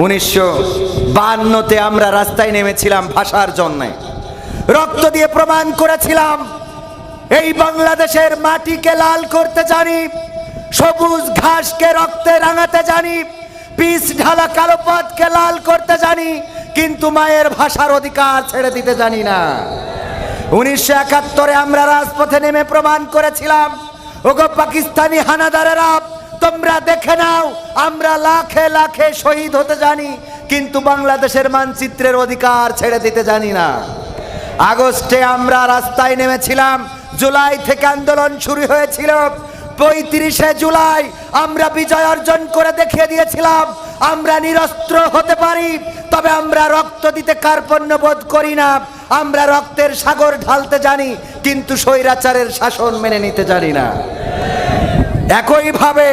উনিশশো বান্নতে আমরা রাস্তায় নেমেছিলাম ভাষার জন্যে। রক্ত দিয়ে প্রমাণ করেছিলাম, এই বাংলাদেশের মাটিকে লাল করতে জানি, সবুজ ঘাসকে রক্তে রাঙাতে জানি পিস ঢালা কালো পথকে লাল করতে জানি, কিন্তু মায়ের ভাষার অধিকার ছেড়ে দিতে জানি না। উনিশশো একাত্তরে আমরা রাজপথে নেমে প্রমাণ করেছিলাম, ওগো পাকিস্তানি হানাদারেরা তোমরা দেখে নাও, আমরা লাখে লাখে শহীদ হতে জানি, কিন্তু বাংলাদেশের মানচিত্রের অধিকার ছেড়ে দিতে জানি না। আগস্টে আমরা রাস্তায় নেমেছিলাম, জুলাই থেকে আন্দোলন শুরু হয়েছিল। পঁয়ত্রিশে জুলাই আমরা বিজয় অর্জন করে দেখিয়ে দিয়েছিলাম, আমরা নিরস্ত্র হতে পারি, তবে আমরা রক্ত দিতে কার্পণ্য বোধ করি না, আমরা রক্তের সাগর ঢালতে জানি, কিন্তু স্বৈরাচারের শাসন মেনে নিতে জানি না। একইভাবে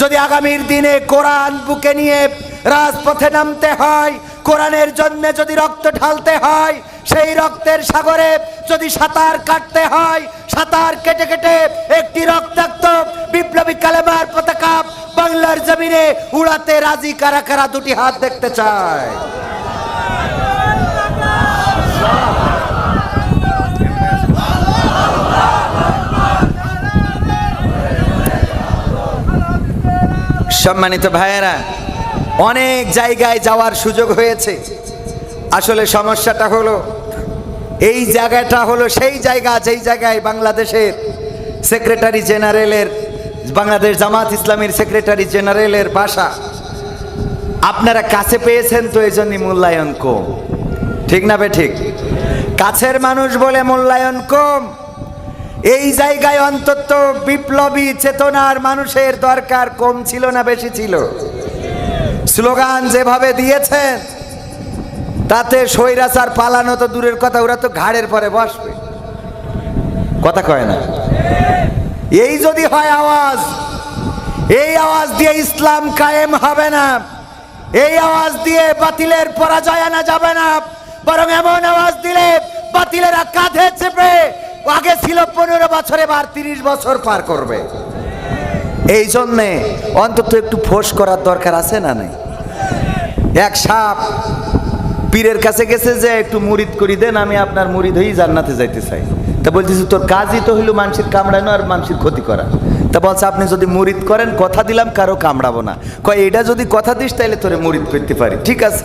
যদি আগামীর দিনে কোরআন বুকে নিয়ে রাজপথে নামতে হয়, কোরআনের জন্য যদি রক্ত ঢালতে হয়, সেই রক্তের সাগরে যদি সাঁতার কাটতে হয়, সাঁতার কেটে কেটে একটি রক্তাক্ত বিপ্লবী কালেমার পতাকা বাংলার জমিনে উড়াতে রাজি কারা কারা দুটি হাত দেখতে চায়? সম্মানিত ভাইয়েরা, অনেক জায়গায় যাওয়ার সুযোগ হয়েছে। আসলে সমস্যাটা হলো, এই জায়গাটা হলো সেই জায়গা, যেই জায়গায় বাংলাদেশের সেক্রেটারি জেনারেলের বাংলাদেশ জামাত ইসলামীর সেক্রেটারি জেনারেলের বাসা। আপনারা কাছে পেয়েছেন তো এই জন্যই মূল্যায়ন কম। ঠিক না বে ঠিক? কাছের মানুষ বলে মূল্যায়ন কম। এই জায়গায় অন্তত বিপ্লবী, চেতনার মানুষের দরকার কম ছিল না বেশি ছিল। স্লোগান যেভাবে দিয়েছেন, তাতে স্বৈরাচার পালানো তো দূরের কথা, ওরা তো ঘাড়ের পরে বসবে। কথা কয় না। এই যদি হয় আওয়াজ, এই আওয়াজ দিয়ে ইসলাম কায়েম হবে না, এই আওয়াজ দিয়ে বাতিলের পরাজয় আনা যাবে না, বরং এমন আওয়াজ দিলে বাতিলেরা কাঁধে চেপে আগে ছিল পনেরো বছরে বার তিরিশ বছর পার করবে। এই জন্যে অন্তত একটু ফোঁস করার দরকার আছে না নেই? এক সাপ পীরের কাছে গেছে যে, একটু মুরিদ করি দেন, আমি আপনার মুরিদ হয়েই জান্নাতে যাইতে চাই। তা বলতেছি, তোর কাজই তো হইল মানুষের কামড়ানো আর মানুষের ক্ষতি করা। তা বলছে, আপনি যদি মুরিদ করেন, কথা দিলাম, কারও কামড়াবো না। কয় এটা যদি কথা দিস তাহলে তোরে মুরিদ করতে পারি। ঠিক আছে,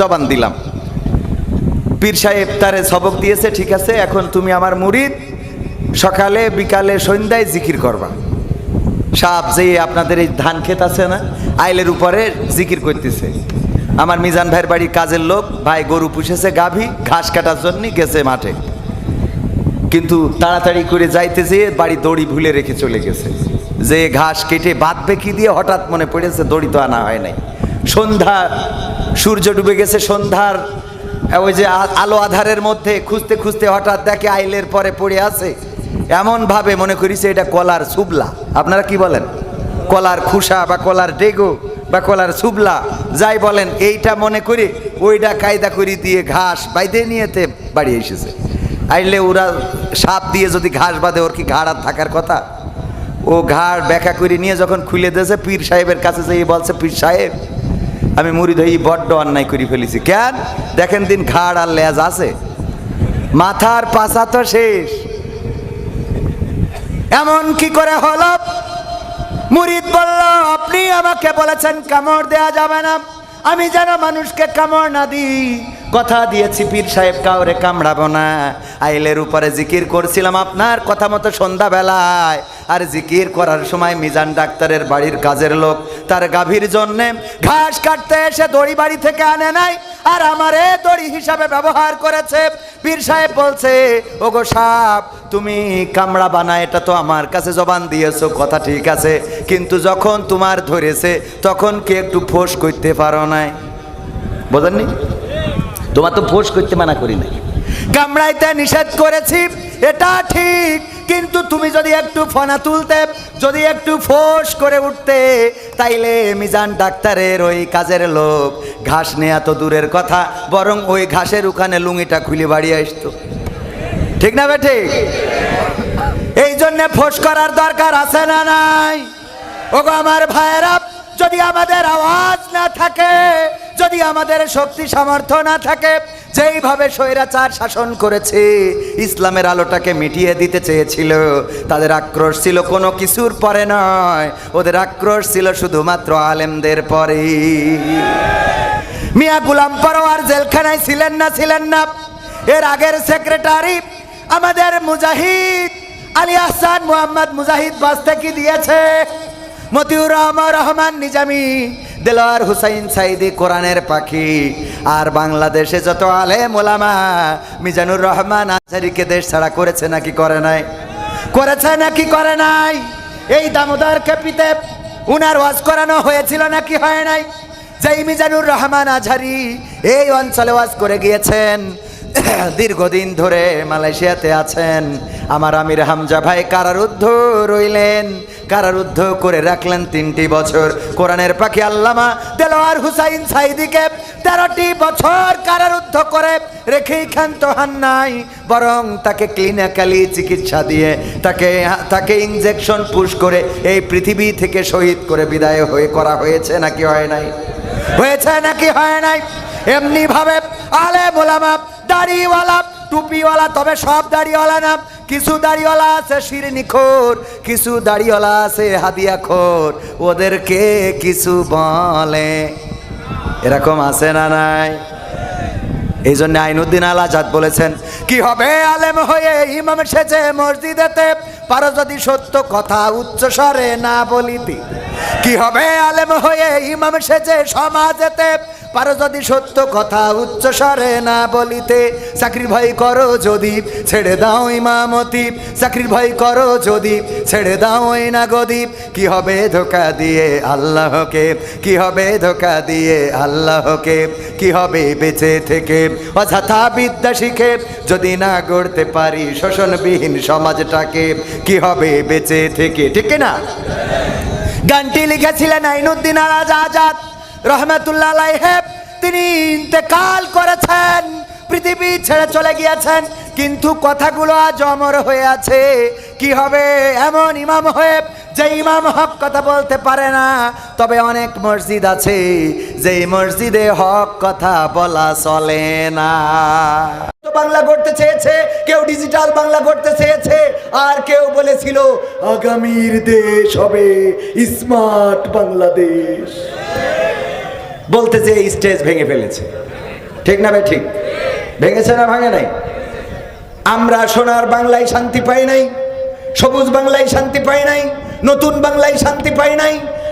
জবান দিলাম। পীর সাহেব তারে সবক দিয়েছে, ঠিক আছে, এখন তুমি আমার মুরিদ, সকালে বিকালে সন্ধ্যায় জিকির করবা। সাপ যে আপনাদের এই ধান ক্ষেত আছে না, আইলের উপরে জিকির করতেছে। আমার মিজান ভাইয়ের বাড়ির কাজের লোক, ভাই, গরু পুষেছে গাভী, ঘাস কাটার জন্য গেছে মাঠে। কিন্তু তাড়াতাড়ি করে যাইতে যেয়ে বাড়ি দড়ি ভুলে রেখে চলে গেছে। যে ঘাস কেটে বাঁধবে কি দিয়ে, হঠাৎ মনে পড়েছে দড়ি তো আনা হয় নাই। সন্ধ্যা, সূর্য ডুবে গেছে, সন্ধ্যার ওই যে আলো আধারের মধ্যে খুঁজতে খুঁজতে হঠাৎ দেখে আইলের পরে পড়ে আছে। এমন ভাবে মনে করিছে এটা কলার সুবলা আপনারা কি বলেন? কলার খুসা বা কলার ডেগো বা কলার সুবলা যাই বলেন, এইটা মনে করি ওইটা কায়দা করি দিয়ে ঘাস বাইদে নিয়েতে বাড়ি এসেছে। আইলে ওরা সাপ দিয়ে যদি ঘাস বাঁধে, ওর কি ঘাড় আর থাকার কথা? ও ঘাড় ব্যাখ্যা করে নিয়ে যখন খুলে দিয়েছে, পীর সাহেবের কাছে যেয়ে বলছে, পীর সাহেব আমি মুড়ি ধরি বড্ড অন্যায় করে ফেলেছি। কেন? দেখেন দিন ঘাড় আর লেজ আছে। মাথার পাশা তো শেষ। এমন কি করে হলো? মুরিদ বলল, আপনি আমাকে বলেছেন কামড় দেয়া যাবে না। আমি যেন মানুষকে কামড় না দিই। কথা দিয়েছি পীর সাহেব, কাউরে কামড়াবো না। আইলের উপরে জিকির করছিলাম আপনার কথা মতো সন্ধ্যাবেলায়। আর জিকির করার সময় মিজান ডাক্তারের বাড়ির কাজের লোক, তার গাভীর জন্যে ঘাস কাটতে এসে দড়ি বাড়ি থেকে আনে নাই, আর আমারে দড়ি হিসাবে ব্যবহার করেছে। পীর সাহেব বলছে, ওগো সাপ, তুমি কামড়া বানা এটা তো আমার কাছে জবান দিয়েছ, কথা ঠিক আছে। কিন্তু যখন তোমার ধরেছে, তখন কি একটু ফোঁস করতে পারো নাই? বোঝেননি? তোমার তো ফোঁস করতে মানা করি নাই। কামড়াইতে নিষেধ করেছি, এটা ঠিক, কিন্তু তুমি যদি একটু ফনা তুলতে, যদি একটু ফোঁস করে উঠতে, তাইলে মিজান ডাক্তারের ওই কাজের লোক। ঘাস নেয়া তো দূরের কথা, বরং ওই ঘাসের ওখানে লুঙ্গিটা খুলে বাড়ি আসতো। ঠিক না বে ঠিক এই জন্য ফোঁস করার দরকার আছে না নাই? ওগো আমার ভাইয়েরা, যদি আমাদের আওয়াজ না থাকে যদি আমাদের শক্তি সামর্থ্য না থাকে, যেইভাবে স্বৈরাচার শাসন করেছে, ইসলামের আলোটাকে মিটিয়ে দিতে চেয়েছিল। তাদের আক্রোশ ছিল কোনো কিছুর পরে নয়। ওদের আক্রোশ ছিল শুধুমাত্র আলেমদের পরে মিয়া গুলাম পরোয়ার জেলখানায় ছিলেন না ছিলেন না। এর আগের সেক্রেটারি আমাদের মুজাহিদ, আলী আহসান মোহাম্মদ মুজাহিদ বাস্তে কি দিয়েছে। মতিউর রহমান নিজামি। দেলোয়ার হুসাইন সাইদি কোরআনের পাখি। আর বাংলাদেশে যত আলে মোলামা মিজানুর রহমান আচারিকে দেশ ছাড়া করেছে নাকি করে নাই? করেছে নাকি করে নাই? এই দামোদর কেপিতে উনার ওয়াজ করানো হয়েছিল নাকি হয় নাই? যেই মিজানুর রহমান আঝারি এই অঞ্চলে ওয়াজ করে গিয়েছেন দীর্ঘদিন ধরে মালয়েশিয়াতে আছেন। আমার আমির হামজা ভাই কারারুদ্ধ রইলেন। কারারুদ্ধ করে রাখলেন তিনটি বছর। কোরআনের পাখি আল্লামা দেলোয়ার হুসাইন সাইদিকে তেরোটি বছর কারারুদ্ধ করে রেখেই ক্ষান্ত হান নাই, বরং তাকে ক্লিনিক্যালি চিকিৎসা দিয়ে তাকে তাকে ইনজেকশন পুশ করে এই পৃথিবী থেকে শহীদ করে বিদায় হয়ে, করা হয়েছে নাকি হয় নাই? হয়েছে নাকি হয় নাই? এমনি ভাবে আলে মোলামা দাড়িওয়ালা, টুপিওয়ালা, তবে সব দাড়িওয়ালা না। কিছু দাড়িওয়ালা আছে শিরনিখোর কিছু দাড়িওয়ালা আছে হাদিয়াখোর ওদেরকে কিছু বলে। এরকম আছে না নাই? এই জন্য আইনুদ্দিন আল আজাদ বলেছেন, কি হবে আলেম হয়ে ইমাম সেজে মসজিদেতে? পারো যদি সত্য কথা উচ্চ স্বরে না বলিতি। কি হবে আলেম হয়ে ইমাম সেজে সমাজেতে? পারো যদি সত্য কথা উচ্চ স্বরে না বলিতে। চাকরির ভয় করো যদি, ছেড়ে দাও ইমামতি। চাকরির ভয় করো যদি, ছেড়ে দাও ওই না গদীপ কি হবে ধোকা দিয়ে আল্লাহকে? কি হবে ধোকা দিয়ে আল্লাহকে? কি হবে বেঁচে থেকে? অযথা বিদ্যা শিখে যদি না গড়তে পারি শোষণবিহীন সমাজটাকে, কি হবে বেঁচে থেকে? ঠিক না গানটি লিখেছিলেন আইনুদ্দিন আজাদ। রহমতুল্লাহ তিনি ইন্তেকাল করেছেন, পৃথিবী ছেড়ে চলে গিয়েছেন, কিন্তু কথাগুলো আজ অমর হয়ে আছে। কি হবে? এমন ইমাম হয়ে যে ইমাম হক কথা বলতে পারে না। তবে অনেক মসজিদ আছে যে মসজিদে হক কথা বলা চলে না। বাংলা করতে চেয়েছে, কেউ ডিজিটাল বাংলা করতে চেয়েছে, আর কেউ বলেছিল, আগামীর দেশ হবে স্মার্ট বাংলাদেশ। বলতে যে এই স্টেজ ভেঙে ফেলেছে। ঠিক না ভাই? ঠিক। ভেঙেছে না ভাঙে নাই? আমরা সোনার বাংলায় শান্তি পাই নাই, সবুজ বাংলায় শান্তি পাই নাই, নতুন বাংলায় শান্তি পাই নাই